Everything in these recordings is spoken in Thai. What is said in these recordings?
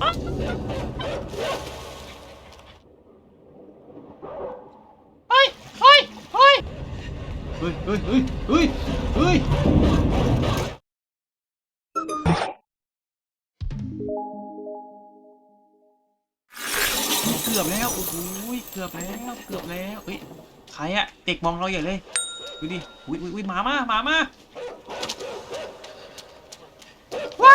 เฮ้ยเฮ้ยเฮ้ยเฮ้ยเฮ้ยเฮ้ยเฮ้ยเฮ้ยเกือบแล้วโอ้โหเกือบแล้วเกือบแล้วเฮ้ยใครอะเด็กมองเราใหญ่เลยดูดิอุ้ยอุ้ยอุ้ยหมามาหมามาว้า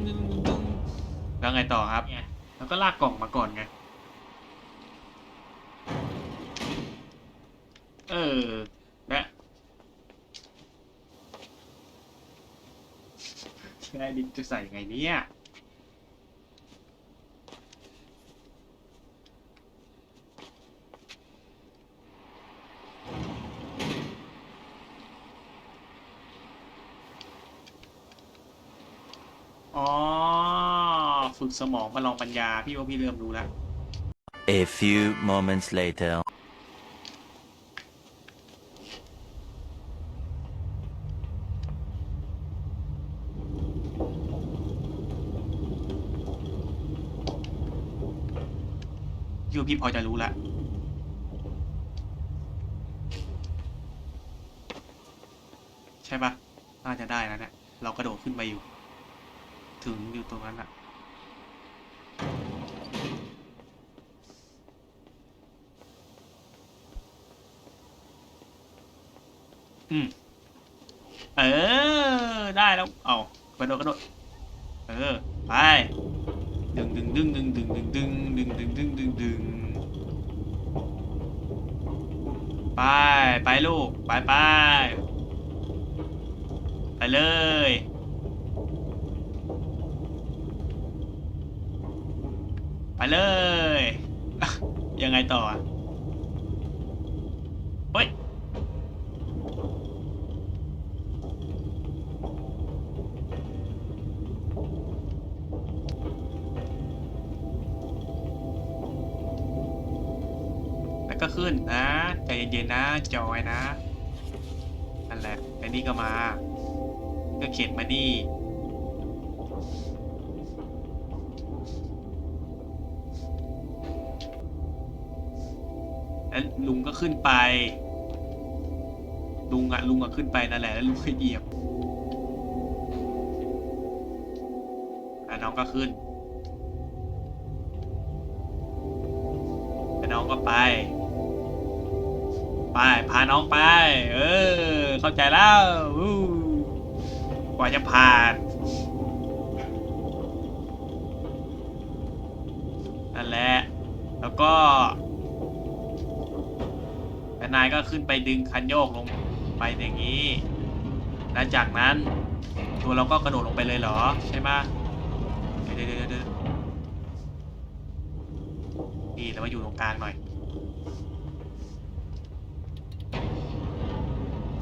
แล้วไงต่อครับ แล้วก็ลากกล่องมาก่อนไง เออและแช่ดิจะใส่ไงเนี่ยอ๋อ ฝึกสมองประลองปัญญา พี่ว่าพี่เริ่มรู้แล้ว A few moments later. พี่ว่าพี่พอจะรู้แล้วใช่ปะน่าจะได้แล้วเนี่ยเรากระโดดขึ้นไปอยู่ ถึงอยู่ตรงนั้นอะ เออ ได้แล้ว เอากระโดดกระโดด เออ ไป ดึงดึงดึงดึงดึงดึงดึงดึงดึงดึงดึงดึงไป ไปลูก ไปไป ไปเลย ไปเลย ยังไงต่อ ก็ขึ้นนะใจเย็นๆนะจอยนะนั่นแหละไอ้นี่ก็มา ก็เข็นมานี่แล้วลุงก็ขึ้นไป ลุงอะลุงอะขึ้นไปนั่นแหละแล้วลุงก็เหยียบแล้วน้องก็ขึ้นแล้วน้องก็ไป ไปพาน้องไป เออ เข้าใจแล้วกว่าจะผ่านนั่นแหละ แล้วก็แต่นายก็ขึ้นไปดึงคันโยกลงไปอย่างนี้แล้วจากนั้นตัวเราก็กระโดดลงไปเลยเหรอ ใช่ไหมเดี๋ยวเดี๋ยวเดี๋ยวเดี๋ยวนี่เรามาอยู่ตรงกลางหน่อย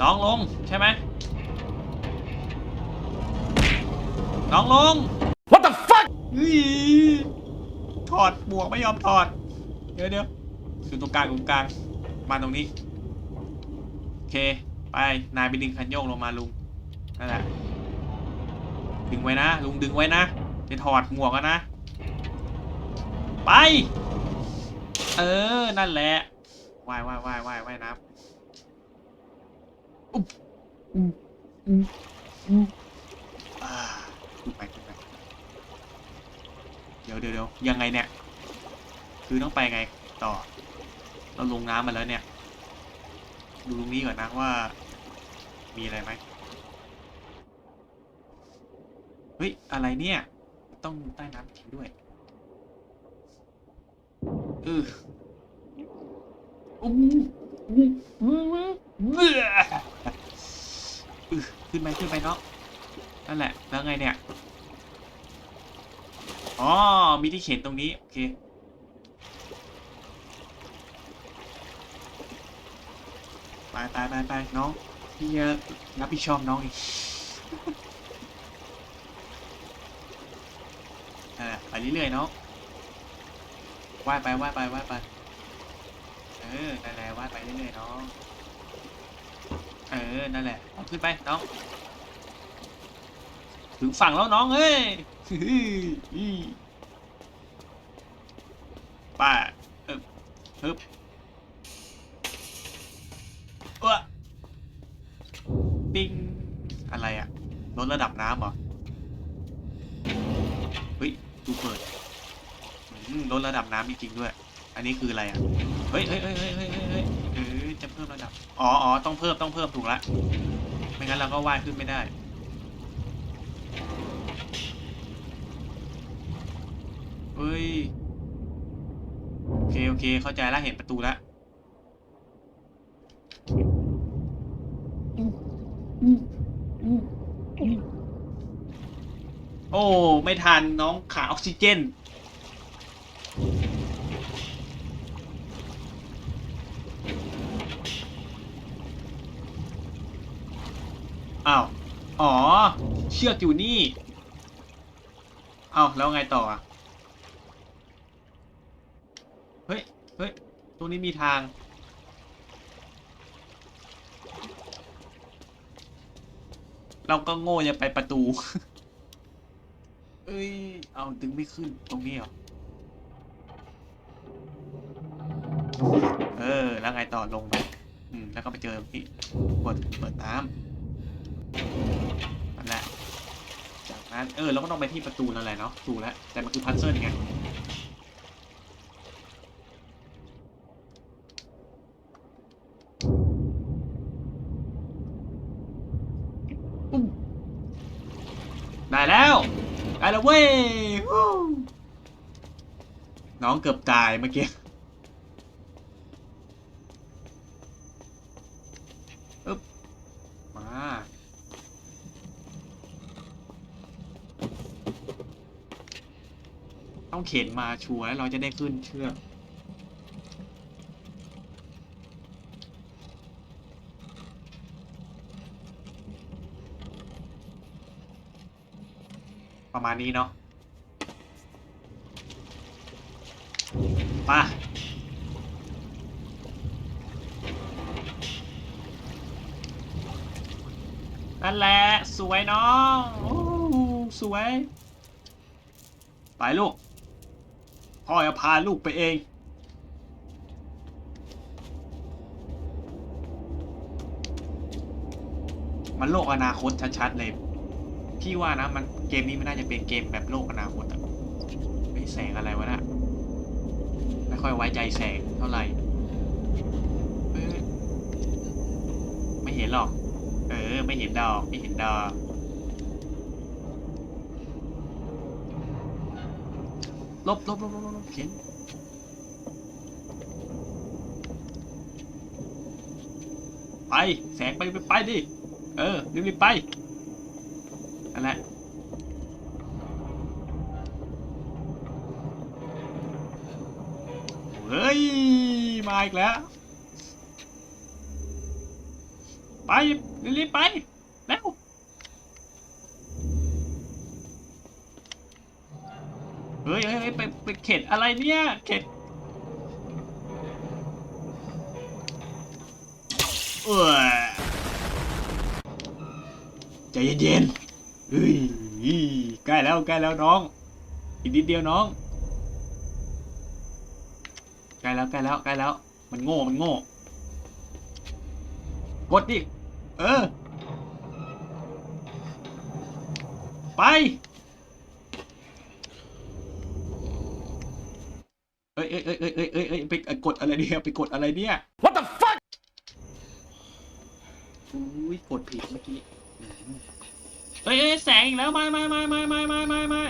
น้องลงใช่ไหมน้องลง What the fuck ถอดหมวกไม่ยอมถอด เดี๋ยวเดี๋ยวอยู่ตรงกลางอยู่ตรงกลาง มาตรงนี้ โอเค ไป นายไปดึงคันโยกลงมาลุง นั่นแหละ ดึงไว้นะ ลุงดึงไว้นะจะถอดหมวกกันนะ ไป เออ นั่นแหละว่ายว่ายว่ายว่ายว่ายน้ำ อุ๊บอุ๊บอุ๊บอุ๊บอ่าขึ้นไปขึ้นไปเดี๋ยวเดี๋ยวเดี๋ยวยังไงเนี่ย คือต้องไปไงต่อ เราลงน้ำมาแล้วเนี่ย ดูตรงนี้ก่อนนะว่า มีอะไรไหมเฮ้ย อะไรเนี่ย ต้องใต้น้ำจริงด้วยเอออู้อู้ ขึ้นไปขึ้นไปเนาะนั่นแหละ แล้วไงเนี่ย อ๋อ มีที่เข็นตรงนี้ โอเค ไปไปไปไปน้องพี่จะรับผิดชอบน้องอีกเออไปเรื่อยๆน้องว่ายไปว่ายไปว่ายไป ออนั่นแหละว่ายไปเรื่อยๆน้อง เออ นั่นแหละเอาขึ้นไปน้อง ถึงฝั่งแล้วน้องเอ้ยป้าเออฮึบเออปิ้ง อะไรอะลดระดับน้ำเหรอ เฮ้ย ดูเปิดอืมลดระดับน้ำจริงๆด้วย อันนี้คืออะไรอะ เฮ้ยเฮ้ยเฮ้ยเฮ้ยเฮ้ยเฮ้ยเออจะเพิ่มระดับ อ๋ออ๋อต้องเพิ่มต้องเพิ่มถูกละ ไม่งั้นเราก็ว่ายขึ้นไม่ได้ เฮ้ย โอเค โอเค เข้าใจแล้วเห็นประตูแล้วโอ้ ไม่ทันน้องขาออกซิเจน อ้าว อ๋อ เชือกอยู่นี่ เอาแล้วไงต่ออะเฮ้ย เฮ้ย ตรงนี้มีทาง เราก็โง่จะไปประตู เอ้ย เอาดึงไม่ขึ้นตรงนี้เหรอ เออ แล้วไงต่อลงไปอืม แล้วก็ไปเจอที่เปิดเปิดน้ำ นั่นแหละ จากนั้นเออเราก็ต้องไปที่ประตูนั่นแหละเนาะถูกแล้ว แต่มันคือพัซเซิลไงอุ้มได้แล้วได้แล้วเว้ยวู้น้องเกือบตายเมื่อกี้อึ๊บ มา ต้องเข็นมาชัวร์เราจะได้ขึ้นเชือกประมาณนี้เนาะไปนั่นแหละ สวยน้อง โอ้ สวย ไปลูก พ่อจะพาลูกไปเอง มันโลกอนาคตชัดๆเลยพี่ว่านะมันเกมนี้ไม่น่าจะเป็นเกมแบบโลกอนาคตอะไม่แสงอะไรวะนะไม่ค่อยไว้ใจแสงเท่าไหร่ไม่เห็นหรอก เออ ไม่เห็นดอก ไม่เห็นดอก ลบลบลบลบลบเขียนไป แสงไป ไปไปดิ เออรีบๆไปนั่นแหละเฮ้ย มาอีกแล้ว ไปรีบๆไป แล้ว เฮ้ยเฮ้ยไปไปเข็ดอะไรเนี่ยเข็ดเออใจเย็นๆเฮ้ยใกล้แล้วใกล้แล้วน้อง อีกนิดเดียวน้องใกล้แล้วใกล้แล้วใกล้แล้ว มันโง่มันโง่ กดดิเออ ไป เอ้ยเอ้ยเอ้ยเอ้ยเอ้ยเอ้ยไปกดอะไรเนี่ยไปกดอะไรเนี่ย What the fuck อุ้ยกดผิดเมื่อกี้เอ้ยเอ้ยแสงอีกแล้วไม่ไม่ไม่ไม่ไม่ไม่ไม่ไม่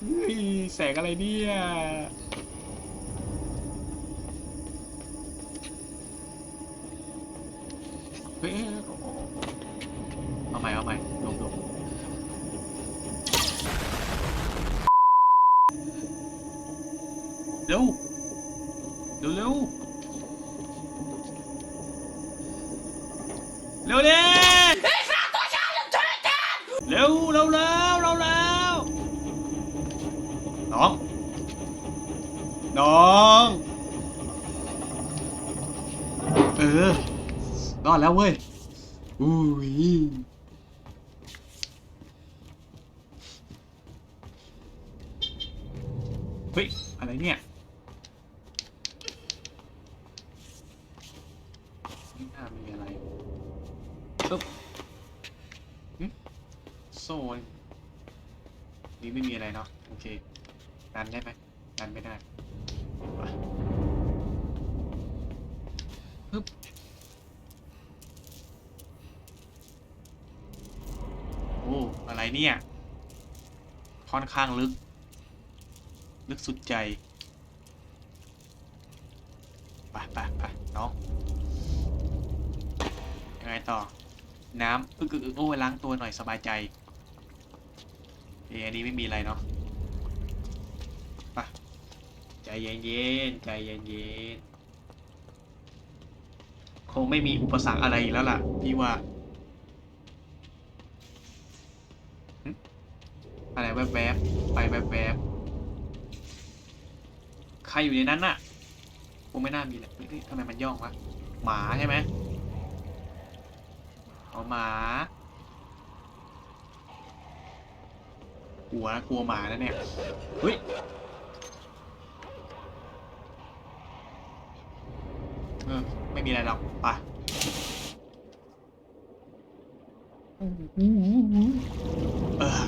เฮ้ยแสงอะไรเนี่ยเฮ้ย น้อง น้อง เออรอดแล้วเว้ย อุ้ยเฮ้ย อะไรเนี่ยไม่น่ามีอะไรปึ๊บโซน นี่ไม่มีอะไรเนาะ โอเค ดันได้ไหมดันไม่ได้ไปปึ๊บโอ้อะไรเนี่ย ค่อนข้างลึก ลึกสุดใจไปไปไปน้องยังไงต่อ น้ำอึกอึกอึกโอ้ยล้างตัวหน่อยสบายใจเอยอันนี้ไม่มีอะไรเนาะไป ใจเย็นเย็นๆใจเย็นเย็นๆคงไม่มีอุปสรรคอะไรแล้วล่ะ พี่ว่า อะไรแวบๆไปแวบๆใครอยู่ในนั้นน่ะคงไม่น่ามีแหละเฮ้ยทำไมมันย่องวะหมาใช่ไหมเอาหมา กลัวนะกลัวหมานะเนี่ยเฮ้ย ออไม่มีอะไรหรอกไปเออ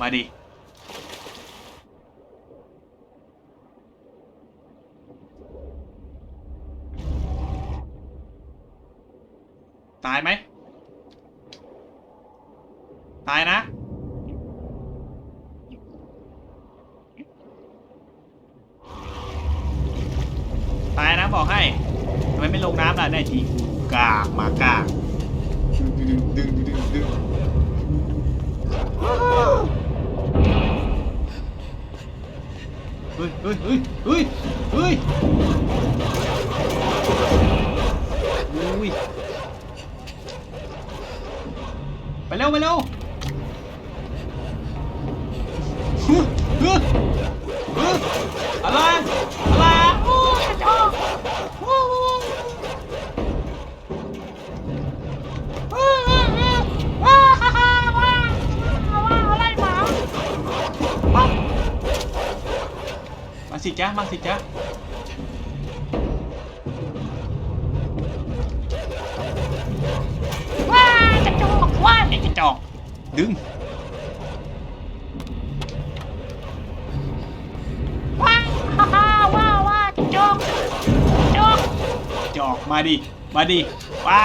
มาดิ ตายไหม ตายนะ ตายนะบอกให้ทำไมไม่ลงน้ำล่ะได้ทีกูกากมากากดึงดึงดึงดึงดึง เฮ้ยเฮ้ยเฮ้ยเฮ้ยเฮ้ยอุ้ยไปเร็วไปเร็ว สิจ๊ะมาสิจ๊ะว้ากระจอกว้าไอ้กระจอกดึงว้าฮ่าฮ่าว้าว้ากระจอกกระจอกกระจอกมาดิมาดิว้า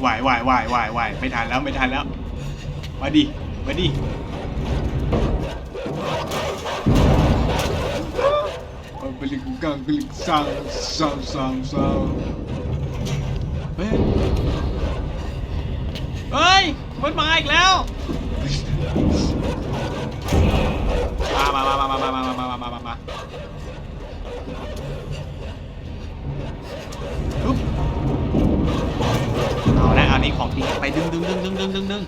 ไหวไหวไหวไหวไหวไม่ทันแล้วไม่ทันแล้ว มาดิ มาดิ Ang galing kang galing sang sang sang sang เฮ้ยเฮ้ย มันมาอีกแล้ว มามามามามามามามามามามาปึ๊บเอาละเอานี่ของจริงไปดึงดึงดึงดึงดึงดึงดึง